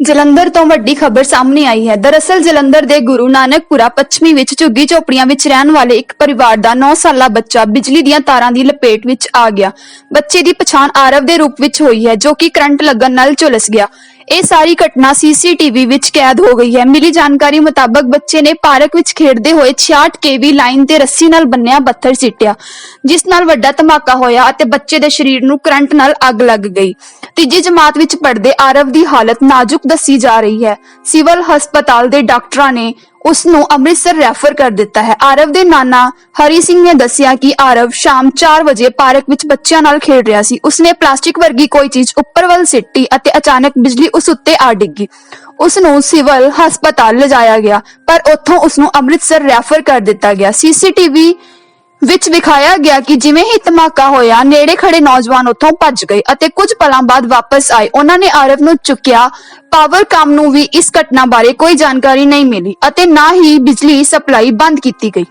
ਜਲੰਧਰ ਤੋਂ ਵੱਡੀ ਖਬਰ ਸਾਹਮਣੇ ਆਈ ਹੈ। ਦਰਅਸਲ ਜਲੰਧਰ ਦੇ ਗੁਰੂ ਨਾਨਕਪੁਰਾ ਪੱਛਮੀ ਵਿੱਚ ਝੁੱਗੀ ਝੋਪੜੀਆਂ ਵਿੱਚ ਰਹਿਣ ਵਾਲੇ ਇੱਕ ਪਰਿਵਾਰ ਦਾ 9 ਸਾਲਾ ਬੱਚਾ ਬਿਜਲੀ ਦੀਆਂ ਤਾਰਾਂ ਦੀ ਲਪੇਟ ਵਿੱਚ ਆ ਗਿਆ। ਬੱਚੇ ਦੀ ਪਛਾਣ ਆਰਵ ਦੇ ਰੂਪ ਵਿੱਚ ਹੋਈ ਹੈ, ਜੋ ਕਿ ਕਰੰਟ ਲੱਗਣ ਨਾਲ ਝੁਲਸ ਗਿਆ। ਇਹ ਸਾਰੀ ਘਟਨਾ ਸੀਸੀਟੀਵੀ ਵਿੱਚ ਕੈਦ ਹੋ ਗਈ ਹੈ। ਮਿਲੀ ਜਾਣਕਾਰੀ ਮੁਤਾਬਕ ਬੱਚੇ ਨੇ ਪਾਰਕ ਵਿੱਚ ਖੇਡਦੇ ਹੋਏ 66 ਕੇਵੀ ਲਾਈਨ ਤੇ ਰੱਸੀ ਨਾਲ ਬੰਨਿਆ, ਪੱਥਰ ਸਿੱਟਿਆ, ਜਿਸ ਨਾਲ ਵੱਡਾ ਧਮਾਕਾ ਹੋਇਆ ਅਤੇ ਬੱਚੇ ਦੇ ਸਰੀਰ ਨੂੰ ਕਰੰਟ ਨਾਲ ਅੱਗ ਲੱਗ ਗਈ। ਤੀਜੀ ਜਮਾਤ ਵਿੱਚ ਪੜ੍ਹਦੇ ਆਰਵ ਦੀ ਹਾਲਤ ਨਾਜ਼ੁਕ ਦੱਸੀ ਜਾ ਰਹੀ ਹੈ। ਸਿਵਲ ਹਸਪਤਾਲ ਦੇ ਡਾਕਟਰਾਂ ਨੇ ਉਸ ਨੂੰ ਅੰਮ੍ਰਿਤਸਰ ਰੈਫਰ ਕਰ ਦਿੱਤਾ ਹੈ। ਆਰਵ ਦੇ ਨਾਨਾ ਹਰੀ ਸਿੰਘ ਨੇ ਦੱਸਿਆ ਕਿ ਆਰਵ ਸ਼ਾਮ 4 ਵਜੇ ਪਾਰਕ ਵਿੱਚ ਬੱਚਿਆਂ ਨਾਲ ਖੇਡ ਰਿਹਾ ਸੀ। ਉਸਨੇ ਪਲਾਸਟਿਕ ਵਰਗੀ ਕੋਈ ਚੀਜ਼ ਉੱਪਰ ਵੱਲ ਸਿੱਟੀ ਅਤੇ ਅਚਾਨਕ ਬਿਜਲੀ ਉਸ ਉੱਤੇ ਆ ਡਿੱਗੀ। ਉਸ ਨੂੰ ਸਿਵਲ ਹਸਪਤਾਲ ਲਿਜਾਇਆ ਗਿਆ, ਪਰ ਉੱਥੋਂ ਉਸ ਨੂੰ ਅੰਮ੍ਰਿਤਸਰ ਰੈਫਰ ਕਰ ਦਿੱਤਾ ਗਿਆ। ਸੀਸੀਟੀਵੀ ਵਿੱਚ ਵਿਖਾਇਆ ਗਿਆ ਕਿ ਜਿਵੇਂ ਹੀ ਧਮਾਕਾ ਹੋਇਆ, ਨੇੜੇ ਖੜੇ ਨੌਜਵਾਨ ਉੱਥੋਂ ਭੱਜ ਗਏ ਅਤੇ ਕੁਝ ਪਲਾਂ ਬਾਅਦ ਵਾਪਸ ਆਏ। ਉਹਨਾਂ ਨੇ ਆਰਵ ਨੂੰ ਚੁੱਕਿਆ। ਪਾਵਰ ਕਾਮ ਨੂੰ ਵੀ ਇਸ ਘਟਨਾ ਬਾਰੇ ਕੋਈ ਜਾਣਕਾਰੀ ਨਹੀਂ ਮਿਲੀ ਅਤੇ ਨਾ ਹੀ ਬਿਜਲੀ ਸਪਲਾਈ ਬੰਦ ਕੀਤੀ ਗਈ।